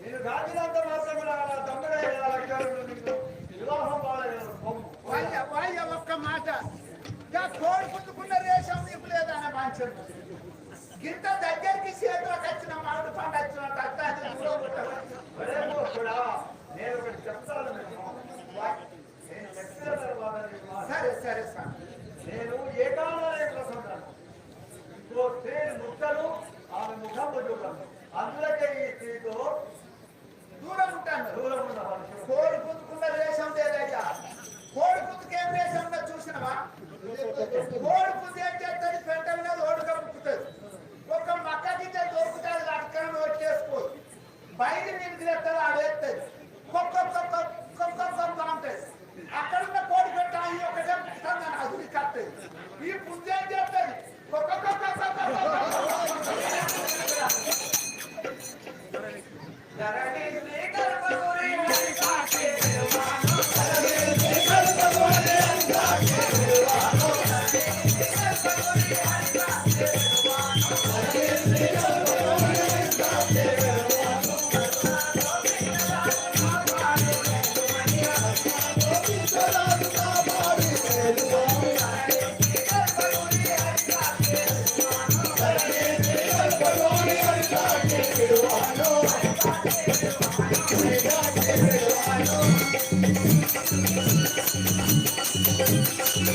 నేను గాజీలంతా మాత్రమే నా తమ్ముడే వివాహం బాగాలేదు అయ్యా ఒక్క మాట. కోడి పుట్టుకున్న రేషం మీకు లేదన్న బాధ్యత గింత దగ్గరికి చేతులకు వచ్చిన మామిడి పండు వచ్చిన నేను ఒకటి చెప్తాను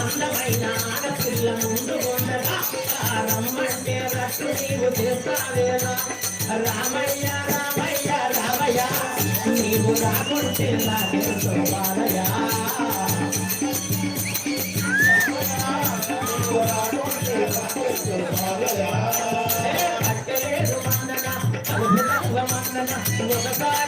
అందమైన ఆడపిల్ల ముందు ఉండగా రమ్మంటే రట్టు నీవు చేస్తావేలా రామయ్య రామయ్య రామయ్య నీవు రాకుంటే నా తెలుసుకోవాలయ్యా ఒకసారి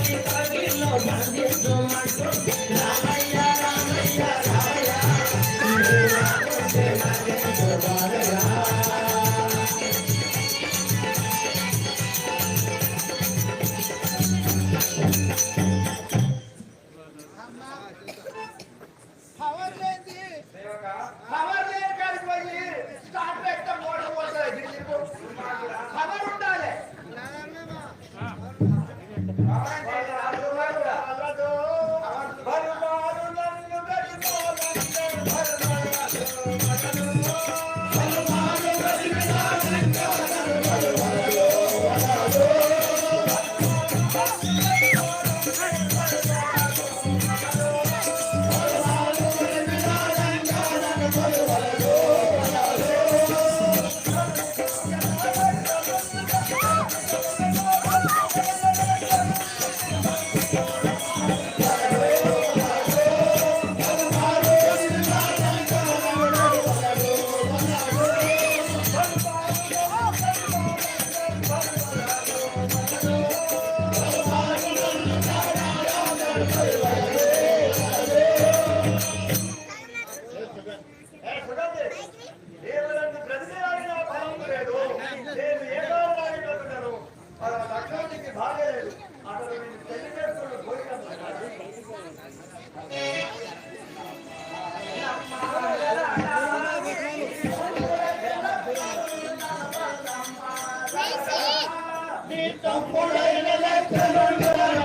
தீர்த்தம் புழையிலே திருமணம்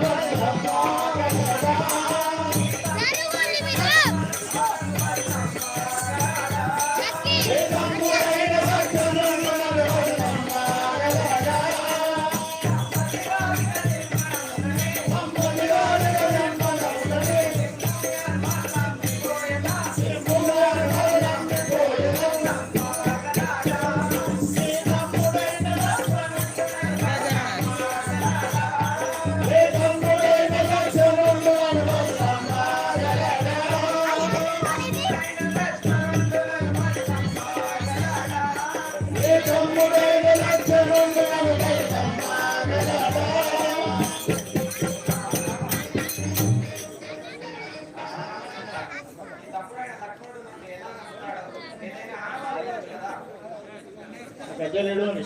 పెద్దలేడు అని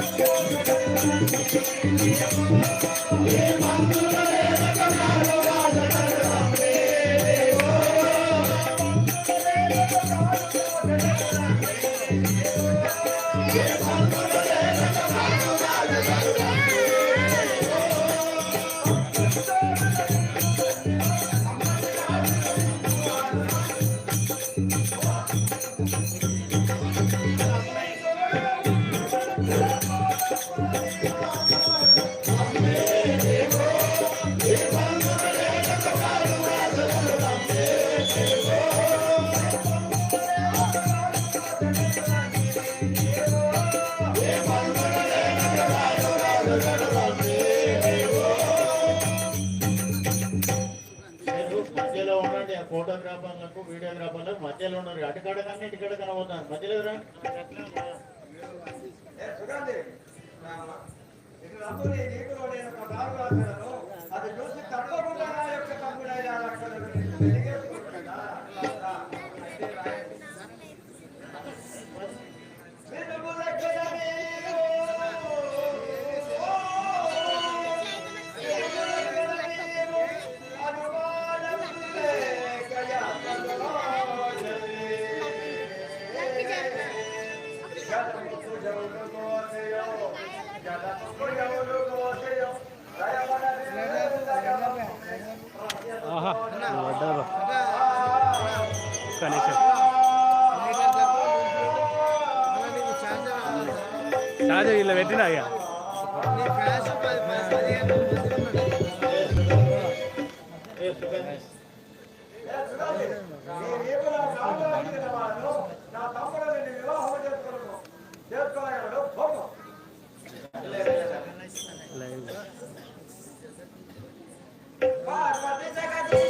Yeah. ఫోటోగ్రాఫర్లకు వీడియోగ్రాఫర్లకు మధ్యలో ఉన్నారు. అటు కాడ కానీ ఇటుకాడ కనబోతాను మధ్యలో అది చూసి తప్పకుండా యొక్క తమ్ముడు दिन आया పార్వతి జగదీశ